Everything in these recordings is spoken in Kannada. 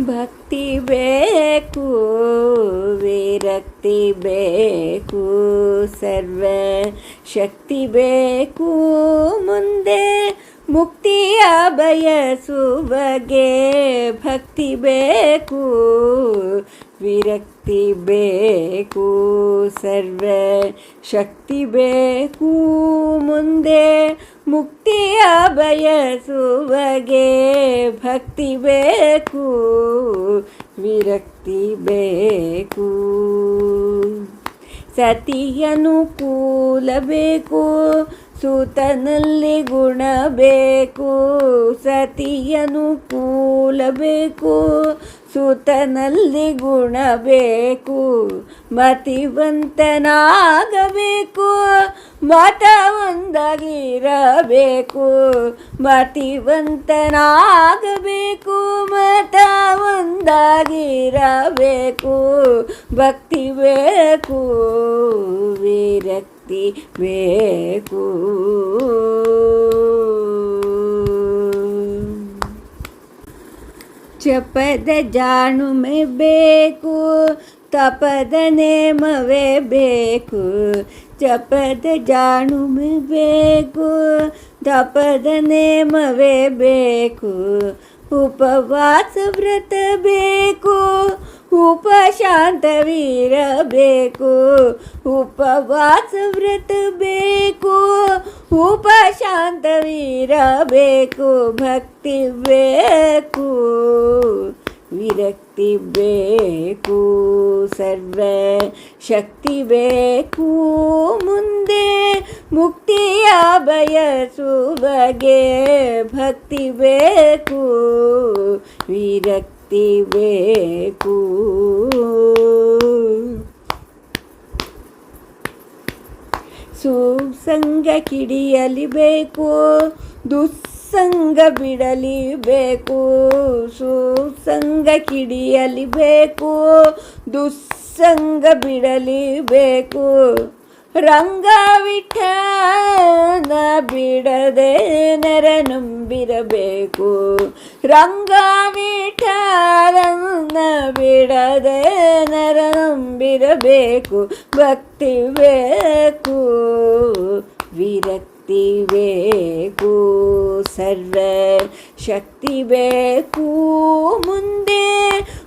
ಭಕ್ತಿ ಬೇಕು, ವಿರಕ್ತಿ ಬೇಕು, ಸರ್ವ ಶಕ್ತಿ ಬೇಕು. ಮುಂದೆ ಮುಕ್ತಿಯ ಬಯಸುವಗೆ ಭಕ್ತಿ ಬೇಕು, ವಿರಕ್ತಿ ಬೇಕು, ಸರ್ವ ಶಕ್ತಿ ಬೇಕು. ಮುಂದೆ ಮುಕ್ತಿಯ ಬಯಸುವಗೆ ಭಕ್ತಿ ಬೇಕು. ವಿರಕ್ತಿ ಬೇಕು ಸತಿಯನುಕೂಲ ಬೇಕು ಸೂತನಲ್ಲಿ ಗುಣ ಬೇಕು ಸತಿಯನುಕೂಲ ಬೇಕು ಸೂತನಲ್ಲಿ ಗುಣ ಬೇಕು ಮತಿವಂತನಾಗಬೇಕು ಮತ ಒಂದಾಗಿರಬೇಕು ಮತಿವಂತನಾಗಬೇಕು ಮತ ಒಂದಾಗಿರಬೇಕು ಭಕ್ತಿ ಬೇಕು ವಿರಕ್ತಿ ಬೇಕು. ಜಪದ ಜಾಣುಮೆ ಬೇಕು, ತಪದ ನೇಮವೇ ಬೇಕು. ಜಪದ ಜಾಣುಮೆ ಬೇಕು, ತಪದ ನೇಮವೇ ಬೇಕು. ಉಪವಾಸ ವ್ರತ ಬೇಕು ಉಪಶಾಂತವಿರಬೇಕು ಉಪವಾಸ ವ್ರತ ಬೇಕು ಉಪಶಾಂತವಿರಬೇಕು ಭಕ್ತಿ ಬೇಕು ವಿರಕ್ತಿ ಬೇಕು ಸರ್ವ ಶಕ್ತಿ ಬೇಕು ಮುಂದೆ ಮುಕ್ತಿಯ ಬಯಸುವಗೆ ಭಕ್ತಿ ಬೇಕು ವಿರಕ್ತಿ ಬೇಕು. ಸುಸಂಗ ಕಿಡಿಯಲಿ ಬೇಕು, ದುಸ್ಸಂಗ ಬಿಡಲಿ ಬೇಕು. ಸುಸಂಗ ಕಿಡಿಯಲಿ ಬೇಕು, ದುಸ್ಸಂಗ ಬಿಡಲಿ ಬೇಕು. ರಂಗ ವಿಠನ ಬಿಡದೆ ನರ ನಂಬಿರಬೇಕು. ರಂಗ ವಿಠಾರನ್ನ ಬಿಡದೆ ನರ ನಂಬಿರಬೇಕು, ಭಕ್ತಿ ಬೇಕು, ವಿರಕ್ತಿ ಬೇಕು ಸರ್ವ ಶಕ್ತಿ ಬೇಕು. ಮುಂದೆ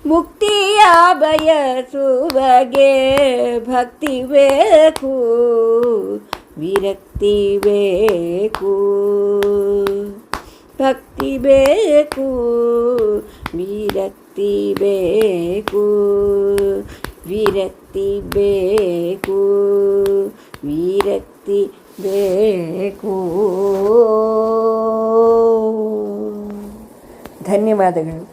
ಮುಕ್ತಿಯ ಬಯಸುವಗೆ ಭಕ್ತಿ ಬೇಕು, ವಿರಕ್ತಿ ಬೇಕು. ಭಕ್ತಿ ಬೇಕು ವಿರಕ್ತಿ ಬೇಕು ವಿರಕ್ತಿ ಬೇಕು ವಿರಕ್ತಿ ಬೇಕು ಧನ್ಯವಾದಗಳು